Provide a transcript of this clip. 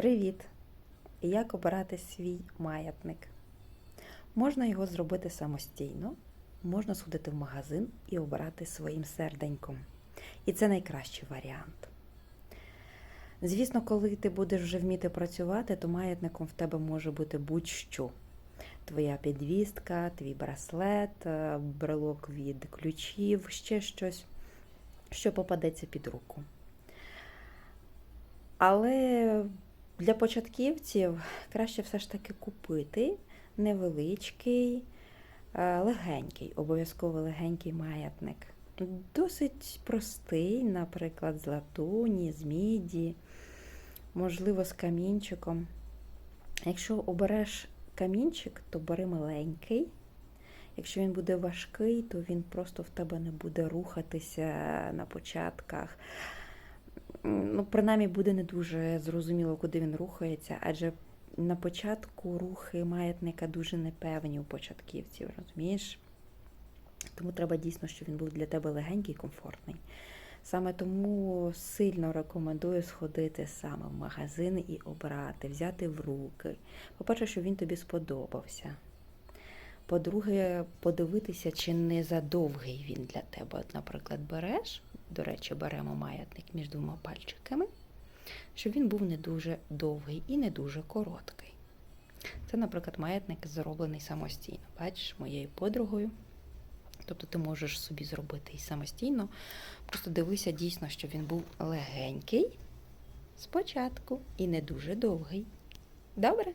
Привіт! Як обирати свій маятник? Можна його зробити самостійно, можна сходити в магазин і обирати своїм серденьком. І це найкращий варіант. Звісно, коли ти будеш вже вміти працювати, то маятником в тебе може бути будь-що. Твоя підвістка, твій браслет, е, брелок від ключів, ще щось, що попадеться під руку. Але для початківців краще все ж таки купити невеличкий, е, легенький, обов'язково легенький маятник. Досить простий, наприклад, з латуні, з міді, можливо, з камінчиком. Якщо обереш камінчик, то бери маленький. Якщо він буде важкий, то він просто в тебе не буде рухатися на початках. Ну, принаймні буде не дуже зрозуміло, куди він рухається, адже на початку рухи маятника дуже непевні у початківців, розумієш? Тому треба дійсно, щоб він був для тебе легенький, і комфортний. Саме тому сильно рекомендую сходити саме в магазин і обрати, взяти в руки. По-перше, щоб він тобі сподобався. По-друге, подивитися, чи не задовгий він для тебе. От, наприклад, береш, до речі, беремо маятник між двома пальчиками, щоб він був не дуже довгий і не дуже короткий. Це, наприклад, маятник зроблений самостійно. Бачиш, моєю подругою. Тобто ти можеш собі зробити і самостійно. Просто дивися дійсно, щоб він був легенький спочатку і не дуже довгий. Добре?